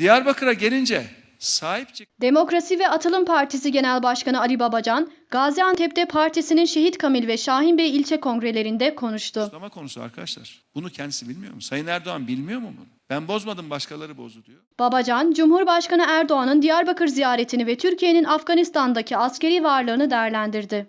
Diyarbakır'a gelince sahip çık Demokrasi ve Atılım Partisi Genel Başkanı Ali Babacan, Gaziantep'te partisinin Şehit Kamil ve Şahin Bey ilçe kongrelerinde konuştu. suçlama konusu arkadaşlar. Bunu kendisi bilmiyor mu? Sayın Erdoğan bilmiyor mu bunu? Ben bozmadım başkaları bozdu diyor. Babacan, Cumhurbaşkanı Erdoğan'ın Diyarbakır ziyaretini ve Türkiye'nin Afganistan'daki askeri varlığını değerlendirdi.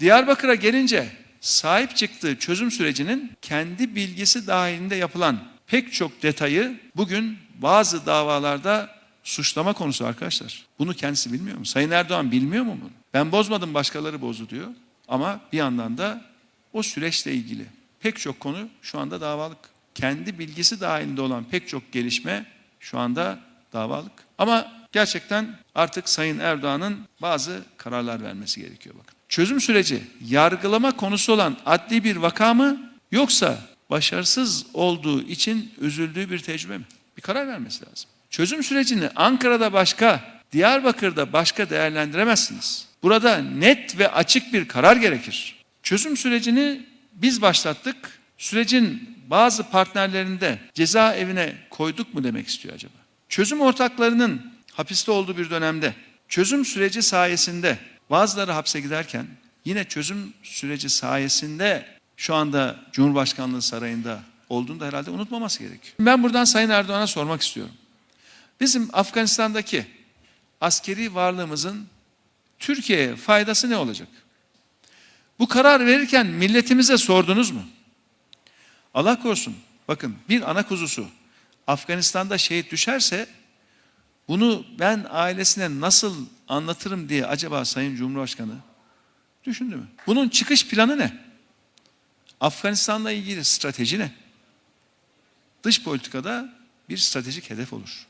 Diyarbakır'a gelince sahip çıktığı çözüm sürecinin kendi bilgisi dahilinde yapılan pek çok detayı bugün bazı davalarda suçlama konusu arkadaşlar. Bunu kendisi bilmiyor mu? Sayın Erdoğan bilmiyor mu bunu? Ben bozmadım başkaları bozdu diyor. Ama bir yandan da o süreçle ilgili pek çok konu şu anda davalık. Kendi bilgisi dahilinde olan pek çok gelişme şu anda davalık. Ama gerçekten artık Sayın Erdoğan'ın bazı kararlar vermesi gerekiyor bakın. Çözüm süreci yargılama konusu olan adli bir vaka mı yoksa başarısız olduğu için üzüldüğü bir tecrübe mi? Bir karar vermesi lazım. Çözüm sürecini Ankara'da başka, Diyarbakır'da başka değerlendiremezsiniz. Burada net ve açık bir karar gerekir. Çözüm sürecini biz başlattık. Sürecin bazı partnerlerini de cezaevine koyduk mu demek istiyor acaba? Çözüm ortaklarının hapiste olduğu bir dönemde çözüm süreci sayesinde bazıları hapse giderken yine çözüm süreci sayesinde şu anda Cumhurbaşkanlığı sarayında olduğunu da herhalde unutmaması gerekiyor. Ben buradan Sayın Erdoğan'a sormak istiyorum. Bizim Afganistan'daki askeri varlığımızın Türkiye'ye faydası ne olacak? Bu karar verirken milletimize sordunuz mu? Allah korusun. Bakın bir ana kuzusu Afganistan'da şehit düşerse bunu ben ailesine nasıl anlatırım diye acaba Sayın Cumhurbaşkanı düşündü mü? Bunun çıkış planı ne? Afganistan'la ilgili strateji ne? Dış politikada bir stratejik hedef olur.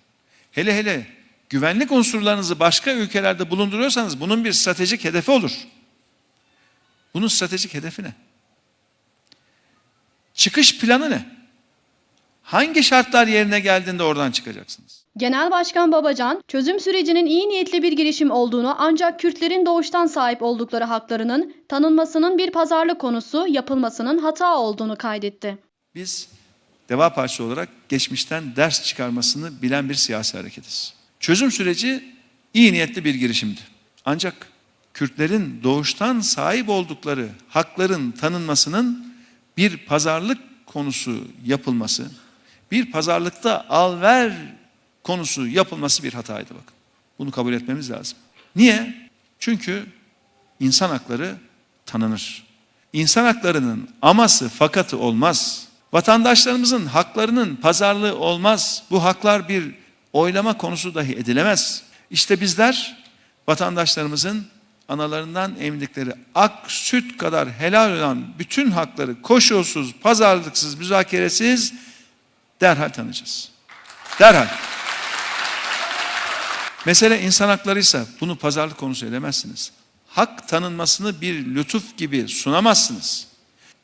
Hele hele güvenlik unsurlarınızı başka ülkelerde bulunduruyorsanız bunun bir stratejik hedefi olur. Bunun stratejik hedefi ne? Çıkış planı ne? Hangi şartlar yerine geldiğinde oradan çıkacaksınız? Genel Başkan Babacan, çözüm sürecinin iyi niyetli bir girişim olduğunu ancak Kürtlerin doğuştan sahip oldukları haklarının tanınmasının bir pazarlık konusu, yapılmasının hata olduğunu kaydetti. Biz Deva Partisi olarak geçmişten ders çıkarmasını bilen bir siyasi hareketiz. Çözüm süreci iyi niyetli bir girişimdi. Ancak Kürtlerin doğuştan sahip oldukları hakların tanınmasının bir pazarlık konusu yapılması, bir pazarlıkta al ver konusu yapılması bir hataydı bakın. Bunu kabul etmemiz lazım. Niye? Çünkü insan hakları tanınır. İnsan haklarının aması fakatı olmaz. Vatandaşlarımızın haklarının pazarlığı olmaz. Bu haklar bir oylama konusu dahi edilemez. İşte bizler vatandaşlarımızın analarından emdikleri ak süt kadar helal olan bütün hakları koşulsuz, pazarlıksız, müzakeresiz derhal tanıyacağız. Derhal. Mesele insan haklarıysa bunu pazarlık konusu edemezsiniz. Hak tanınmasını bir lütuf gibi sunamazsınız.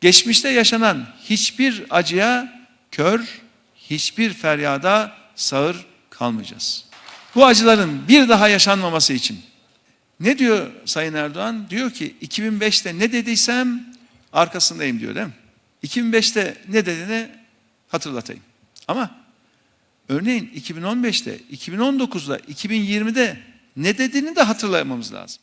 Geçmişte yaşanan hiçbir acıya kör, hiçbir feryada sağır kalmayacağız. Bu acıların bir daha yaşanmaması için ne diyor Sayın Erdoğan? Diyor ki 2005'te ne dediysem arkasındayım diyor değil mi? 2005'te ne dediğini hatırlatayım. Ama örneğin 2015'te, 2019'da, 2020'de ne dediğini de hatırlamamız lazım.